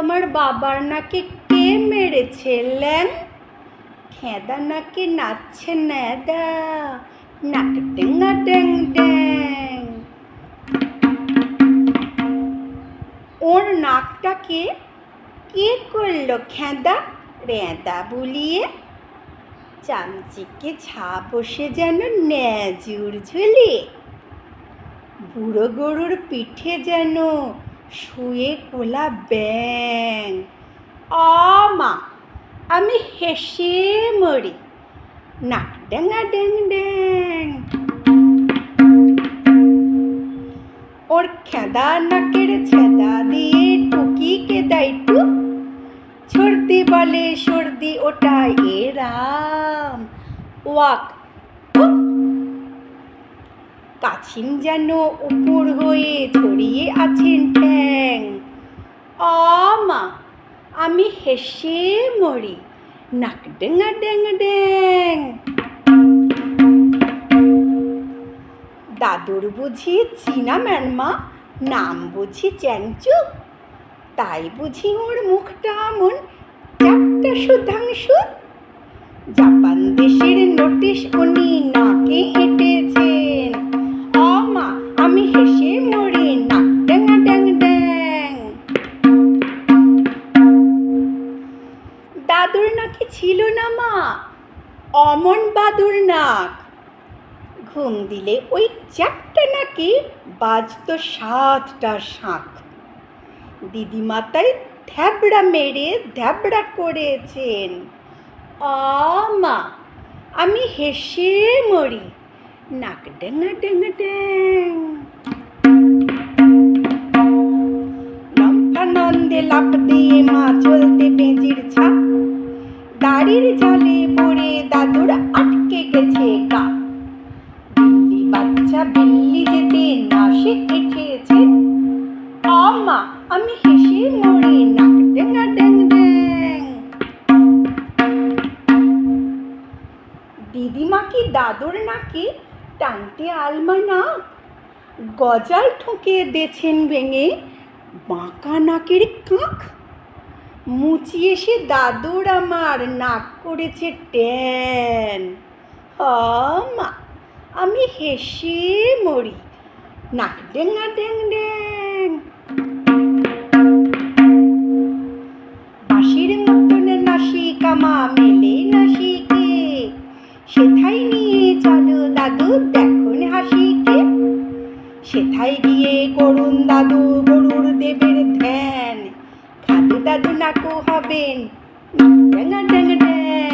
আবার নাকি কে মেরেছে, ল্যাং? খেদা নাকি নাচছে ন্যাদা নাক টেঙ্গা ড্যাং। ড্যাং ওর নাকটাকে কে করল খেদা? রেঁদা বুলিয়ে? চামচিকে ছা বসে যেন ন্যাজুর ঝুলিয়ে বুড়ো গরুর পিঠে যেন শুয়ে কোলা ব্যাং আমা আমি হেসে মরি। নাক ড্যাঙা ড্যাং ড্যাং। ওর খেদা নাকের ছেদা দিয়ে টুকিকে দেয় টুক সর্দি বলে সর্দি ওটা এরাম ওয়াক। কাছিম যেন উপর হয়ে ছড়িয়ে আছেন আমা আমি হেসে মরি। নাক ডেঙ্গা ড্যাং ড্যাং দাদুর বুঝি চীনা ম্যানমা, নাম বুঝি চ্যাংচু তাই বুঝি ওর মুখটা এমন চারটা সুধাংশু। জাপান দেশের নোটিশ উনি নাকে অমন বাদুর নাক। ঘুম দিলে ওই চারটা নাকি বাজতো সাতটা শাঁখ। দিদিমা তাই থ্যাবড়া মেরে ধ্যাবড়া করেছেন। আমা আমি হেসে মরি। নাক ডেঙ্গা ডেঙ্গা ড্যাং লম্ফানন্দে লাফ দিয়ে মা চলতে বেঁজির ছাপ দাড়ির জালে না শিখেছে আমা আমি হেসে মরি নাক ডেঙ্গা ড্যাং ড্যাং দিদিমা কি দাদুর নাকি টানতে আলমা না গজাল ঠুকে দেছেন ভেঙে বাঁকা নাকের কাঁখ? মুচিয়ে সে দাদুর আমার নাক করেছে ট্যান মা আমি হেসে মরি নাক ডেঙ্গা ড্যাং ড্যাং বাঁশির মতন নাসি কামা মেলে নাসিকে। সেথাই নিয়ে চলো দাদু, দেখুন হাসিকে। সেথায় গিয়ে করুন দাদু গরুর দেবের ধ্যান। খাদু দাদু নাকু হবেন। ড্যাঙা ড্যাঙা ড্যাং